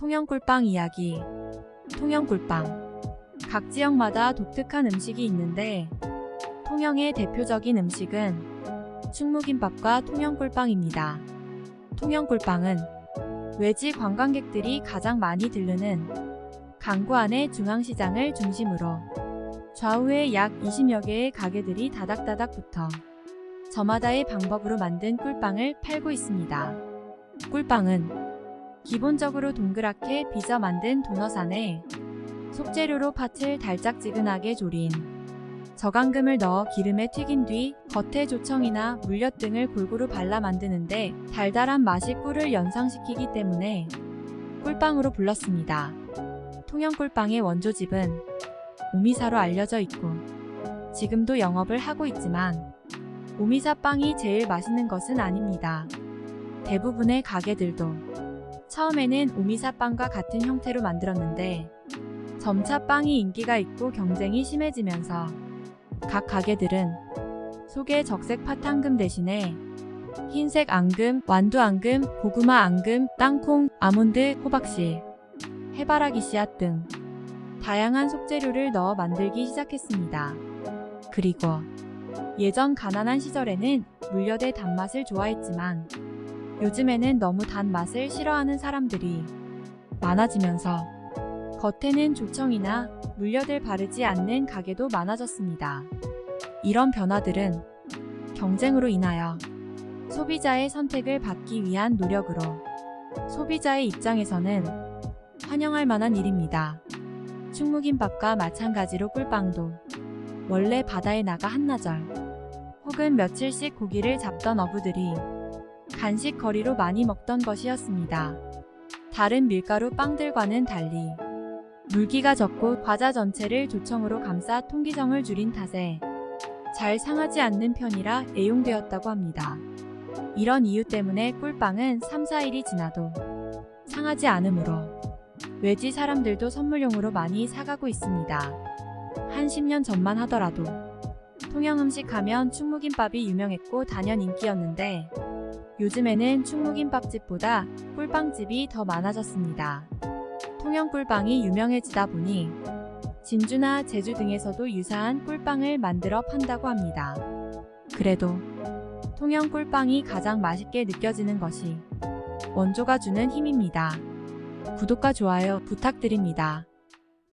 통영꿀빵 이야기. 통영꿀빵. 각 지역마다 독특한 음식이 있는데 통영의 대표적인 음식은 충무김밥과 통영꿀빵입니다. 통영꿀빵은 외지 관광객들이 가장 많이 들르는 강구 안의 중앙시장을 중심으로 좌우에 약 20여 개의 가게들이 다닥다닥 붙어 저마다의 방법으로 만든 꿀빵을 팔고 있습니다. 꿀빵은 기본적으로 동그랗게 빚어 만든 도넛 안에 속재료로 팥을 달짝지근하게 조린 저강금을 넣어 기름에 튀긴 뒤 겉에 조청이나 물엿 등을 골고루 발라 만드는데 달달한 맛이 꿀을 연상시키기 때문에 꿀빵으로 불렀습니다. 통영 꿀빵의 원조집은 오미사로 알려져 있고 지금도 영업을 하고 있지만 오미사 빵이 제일 맛있는 것은 아닙니다. 대부분의 가게들도 처음에는 오미사 빵과 같은 형태로 만들었는데 점차 빵이 인기가 있고 경쟁이 심해지면서 각 가게들은 속에 적색 팥앙금 대신에 흰색 앙금, 완두 앙금, 고구마 앙금, 땅콩, 아몬드, 호박씨, 해바라기 씨앗 등 다양한 속재료를 넣어 만들기 시작했습니다. 그리고 예전 가난한 시절에는 물엿의 단맛을 좋아했지만 요즘에는 너무 단 맛을 싫어하는 사람들이 많아지면서 겉에는 조청이나 물엿을 바르지 않는 가게도 많아졌습니다. 이런 변화들은 경쟁으로 인하여 소비자의 선택을 받기 위한 노력으로 소비자의 입장에서는 환영할 만한 일입니다. 충무김밥과 마찬가지로 꿀빵도 원래 바다에 나가 한나절 혹은 며칠씩 고기를 잡던 어부들이 간식 거리로 많이 먹던 것이었습니다. 다른 밀가루 빵들과는 달리 물기가 적고 과자 전체를 조청으로 감싸 통기성을 줄인 탓에 잘 상하지 않는 편이라 애용되었다고 합니다. 이런 이유 때문에 꿀빵은 3, 4일이 지나도 상하지 않으므로 외지 사람들도 선물용으로 많이 사가고 있습니다. 한 10년 전만 하더라도 통영 음식 하면 충무김밥이 유명했고 단연 인기였는데 요즘에는 충무김밥집보다 꿀빵집이 더 많아졌습니다. 통영 꿀빵이 유명해지다 보니 진주나 제주 등에서도 유사한 꿀빵을 만들어 판다고 합니다. 그래도 통영 꿀빵이 가장 맛있게 느껴지는 것이 원조가 주는 힘입니다. 구독과 좋아요 부탁드립니다.